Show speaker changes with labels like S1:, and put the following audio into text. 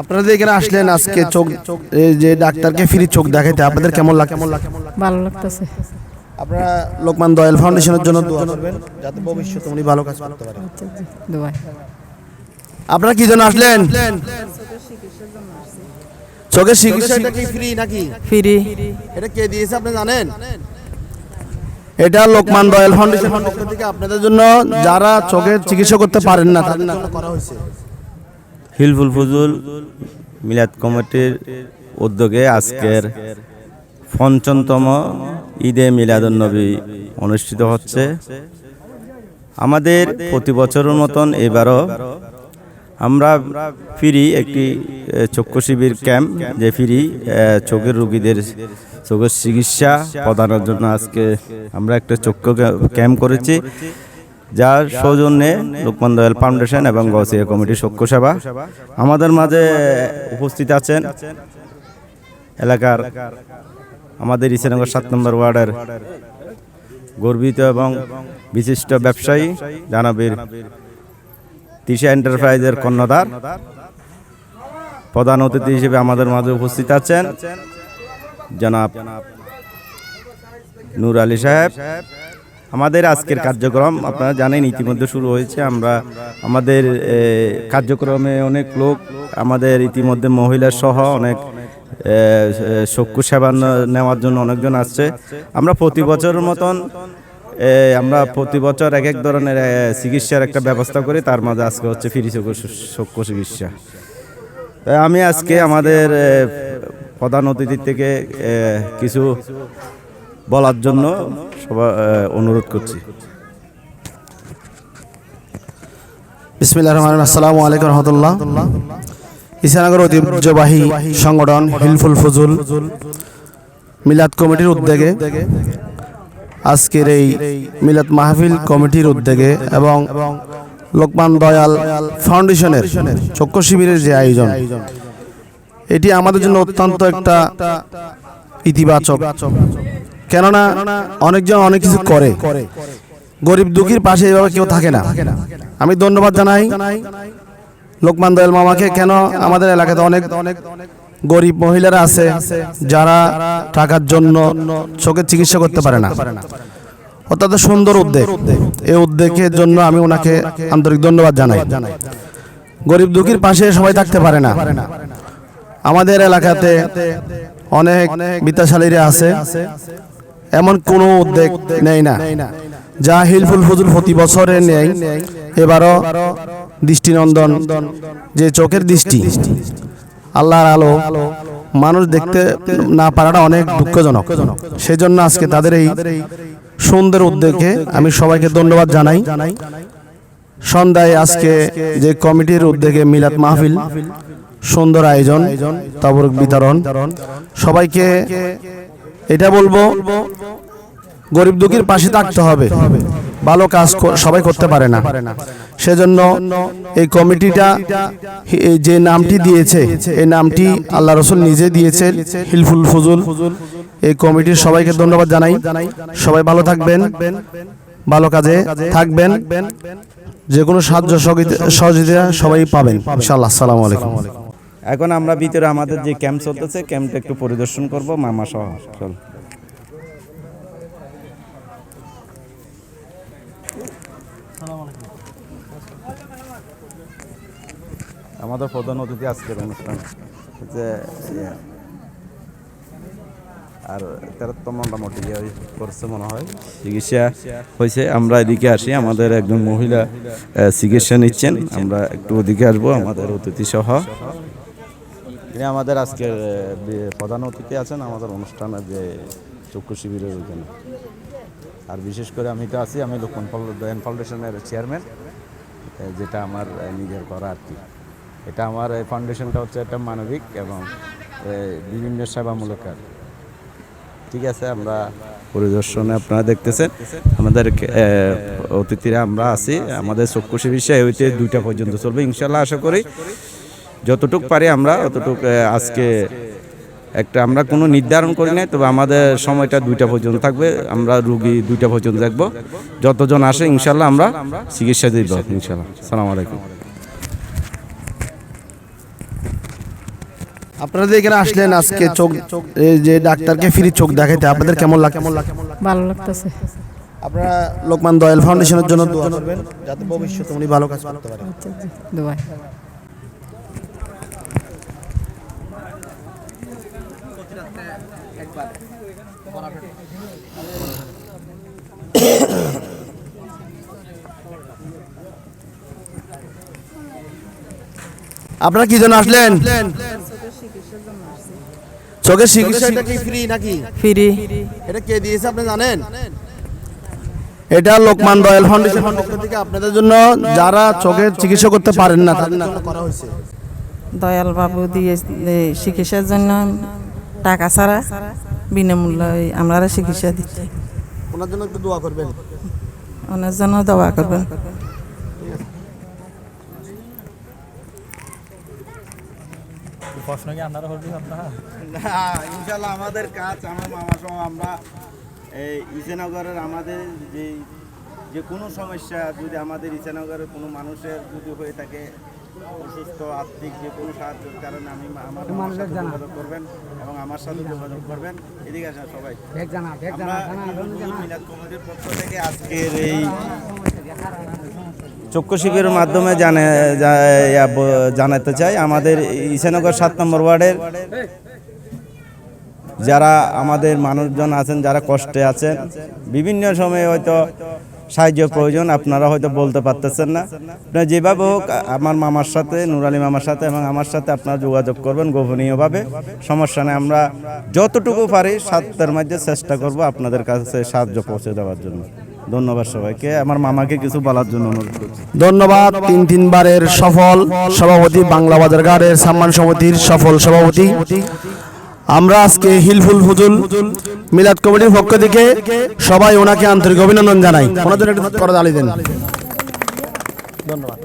S1: আপনারা এখানে আসলেন আজকে চোখ যে ডাক্তারকে ফ্রি চোখ দেখাইতে আপনাদের কেমন লাগে
S2: ভালো লাগতেছে।
S1: আপনারা লোকমান দয়াল ফাউন্ডেশনের জন্য দোয়া করবেন যাতে ভবিষ্যতে উনি ভালো কাজ করতে পারেন
S2: আচ্ছা দোয়াই
S1: আপনারা কি জন্য আসলেন? চোখের চিকিৎসা এটা কি ফ্রি নাকি?
S2: ফিরি।
S1: এটা কে দিয়েছে আপনি জানেন? এটা লোকমান দয়াল ফাউন্ডেশনের পক্ষ থেকে আপনাদের জন্য যারা চোখের চিকিৎসা করতে পারেন না তাদের জন্য করা হয়েছে।
S3: হিলফুল ফজুল মিলাদ কমিটির উদ্যোগে আজকের পঞ্চমতম ঈদে মিলাদুন্নবী অনুষ্ঠিত হচ্ছে। আমাদের প্রতি বছরের মতন এবারও আমরা ফিরি একটি চক্ষু শিবির ক্যাম্প, যে ফিরি চোখের রুগীদের চোখের চিকিৎসা প্রদানের জন্য আজকে আমরা একটা চক্ষু ক্যাম্প করেছি। যার সৌজন্যে লোকমান দয়াল ফাউন্ডেশন এবং গৌসিয়া চক্ষু সেবা আমাদের মাঝে উপস্থিত আছেন এলাকার আমাদের ইসেনগর সাত নম্বর ওয়ার্ডের গর্বিত এবং বিশিষ্ট ব্যবসায়ী জানাবীর তিশা এন্টারপ্রাইজের কর্ণধার। প্রধান অতিথি হিসেবে আমাদের মাঝে উপস্থিত আছেন জনাব নূর আলী সাহেব। আমাদের আজকের কার্যক্রম, আপনারা জানেন, ইতিমধ্যে শুরু হয়েছে। আমরা, আমাদের কার্যক্রমে অনেক লোক, আমাদের ইতিমধ্যে মহিলা সহ অনেক চক্ষু সেবা নেওয়ার জন্য অনেকজন আসছে। আমরা প্রতি বছরের মতন আমরা প্রতি বছর এক এক ধরনের চিকিৎসার একটা ব্যবস্থা করি। তার মাঝে আজকে হচ্ছে ফ্রি চক্ষু চিকিৎসা। আমি আজকে আমাদের প্রধান অতিথি থেকে কিছু বলার জন্য সবাই অনুরোধ করছি।
S1: বিসমিল্লাহ রহমান আলাইকুম রহমতুল্লাহ। ইসানগর ঐতিহ্যবাহী সংগঠন হিলফুল ফজুল মিলাদ কমিটির উদ্যোগে আজকের এই মিলাদ মাহফিল কমিটির উদ্যোগে এবং লোকমান দয়াল ফাউন্ডেশনের চক্ষু শিবিরের যে আয়োজন, এটি আমাদের জন্য অত্যন্ত একটা ইতিবাচক কেননা অনেকজন অনেক কিছু করে। গরিব দুঃখীর পাশে এভাবে কেউ থাকে না। আমি ধন্যবাদ জানাই লোকমান দয়াল মামাকে, কেন আমাদের এলাকাতে অনেক গরিব মহিলারা আছে যারা টাকার জন্য চোখের চিকিৎসা করতে পারে না। অত্যন্ত সুন্দর উদ্যোগ। এই উদ্যোগের জন্য আমি ওনাকে আন্তরিক ধন্যবাদ জানাই। গরিব দুঃখীর পাশে সবাই থাকতে পারে না। আমাদের এলাকাতে অনেক বিত্তাশালীরা আছে। এমন কোনো উদ্যোগ নেই না। যা হিলফুল ফজুল প্রতি বছরে নেই। এবারও দৃষ্টিনন্দন, যে চোখের দৃষ্টি, আল্লাহর আলো মানুষ দেখতে না পারাটা অনেক দুঃখজনক। সেজন্য আজকে তাদের এই সুন্দর উদ্যোগে আমি সবাইকে ধন্যবাদ জানাই। সন্ধ্যায় আজকে যে কমিটির উদ্যোগে মিলাদ মাহফিল, সুন্দর আয়োজন, তবরক বিতরণ, সবাইকে এটা বলব, গরিব দুঃখীর পাশে থাকতে হবে। ভালো কাজ সবাই করতে পারে না। সেজন্য এই কমিটিটা যে নামটি দিয়েছে, এই নামটি আল্লাহ রসুল নিজে দিয়েছে হিলফুল ফজুল। এই কমিটির সবাইকে ধন্যবাদ জানাই। সবাই ভালো থাকবেন, ভালো কাজে থাকবেন। যে কোনো সাহায্য সহযোগিতা- সবাই পাবেন। ইনশাআল্লাহ। আসসালামু আলাইকুম।
S3: এখন আমরা ভিতরে আমাদের যে ক্যাম্প চলতেছে ক্যাম্পটা একটু পরিদর্শন করব মামা সহ। চল। আমাদের প্রধান অতিথি আজকের অনুষ্ঠান। যে আর তেরোত্তম মোটামুটি করছে মনে হয়। চিকিৎসা হয়েছে আমরা এদিকে আসি আমাদের একজন মহিলা চিকিৎসা নিচ্ছেন। আমরা একটু ওদিকে আসব আমাদের অতিথি সহ। তিনি আমাদের আজকের প্রধান অতিথি আছেন আমাদের অনুষ্ঠানের যে চক্ষু শিবিরের ওইখানে আর বিশেষ করে আমি তো আছি, আমি লোকমান দয়ান ফাউন্ডেশনের চেয়ারম্যান যেটা আমার নিজের করা আর কি। এটা আমার এই ফাউন্ডেশনটা হচ্ছে একটা মানবিক এবং বিভিন্ন সেবামূলক কাজ। ঠিক আছে, আমরা পরিদর্শনে আপনারা দেখতেছেন, আমাদের অতিথিরা আমরা আছি, আমাদের চক্ষু চিকিৎসা হইতে দুইটা পর্যন্ত চলবে ইনশাল্লাহ আশা করি। যতটুক পারি আমরা অতটুক আজকে একটা আমরা কোনো নির্ধারণ করি নাই তবে আমাদের সময়টা দুইটা পর্যন্ত থাকবে আমরা রুগী দুইটা পর্যন্ত দেখব। যতজন আসে ইনশাল্লাহ আমরা চিকিৎসা দিব ইনশাল্লাহ। সালাম আলাইকুম।
S1: আপনারা যে এখানে আসলেন আজকে চোখ এই যে ডাক্তারকে ফ্রি চোখ দেখাইতে আপনাদের কেমন লাগে
S2: ভালো লাগতেছে।
S1: আপনারা লোকমান দয়াল ফাউন্ডেশনের জন্য দোয়া করবেন যাতে ভবিষ্যতে উনি ভালো কাজ করতে পারেন
S2: আচ্ছা দোয়া।
S1: আপনারা কি জন্য আসলেন? চোখের চিকিৎসা এটা কি ফ্রি নাকি?
S2: ফিরি
S1: এটা কে দিয়েছে আপনি জানেন? এটা লোকমান রয়্যাল ফাউন্ডেশনের পক্ষ থেকে আপনাদের জন্য যারা চোখের চিকিৎসা করতে পারেন না তাদের জন্য করা হয়েছে।
S2: দয়াল বাবু দিয়ে চিকিৎসার জন্য টাকা ছাড়া বিনামূল্যে আমরা চিকিৎসা দিচ্ছি।
S1: ওনার জন্য একটু দোয়া করবেন।
S2: ওনার জন্য দোয়া করবেন।
S3: প্রশ্ন না ইনশাল্লাহ আমাদের কাজ আমার মামা সহ আমরা এই ইসেনগরের আমাদের যে যে কোনো সমস্যা যদি আমাদের ইসেনগরের কোনো মানুষের যদি হয়ে থাকে অসুস্থ আর্থিক যে কোনো সাহায্যের কারণে আমি আমার সাথে যোগাযোগ করবেন এবং আমার সাথে যোগাযোগ করবেন। এদিকে আসেন সবাই। মিলাদ কমিটির পক্ষ থেকে আজকের এই চক্ষু শিবিরের মাধ্যমে জানে জানাতে চাই। আমাদের ইসানগর সাত নম্বর ওয়ার্ডের যারা আমাদের মানুষজন আছেন যারা কষ্টে আছেন বিভিন্ন সময়ে হয়তো সাহায্য প্রয়োজন, আপনারা হয়তো বলতে পারতেছেন না। আপনারা যেভাবে হোক, আমার মামার সাথে, নুরালি মামার সাথে এবং আমার সাথে আপনারা যোগাযোগ করবেন গোপনীয়ভাবে। সমস্যা নেই, আমরা যতটুকু পারি সাতটার মধ্যে চেষ্টা করব আপনাদের কাছে সাহায্য পৌঁছে দেওয়ার জন্য। ধন্যবাদ সবাইকে। আমার মামাকে কিছু বলার জন্য অনুরোধ করছি।
S1: ধন্যবাদ, তিন তিনবারের সফল সভাপতি বাংলা বাজার ঘাটের সম্মান সমিতির সফল সভাপতি। আমরা আজকে হিলফুল ফুজুল মিলাদ কমিটির পক্ষ থেকে সবাই ওনাকে আন্তরিক অভিনন্দন জানাই। ওনাদের একটা করে দাঁড়িয়ে দেন। ধন্যবাদ।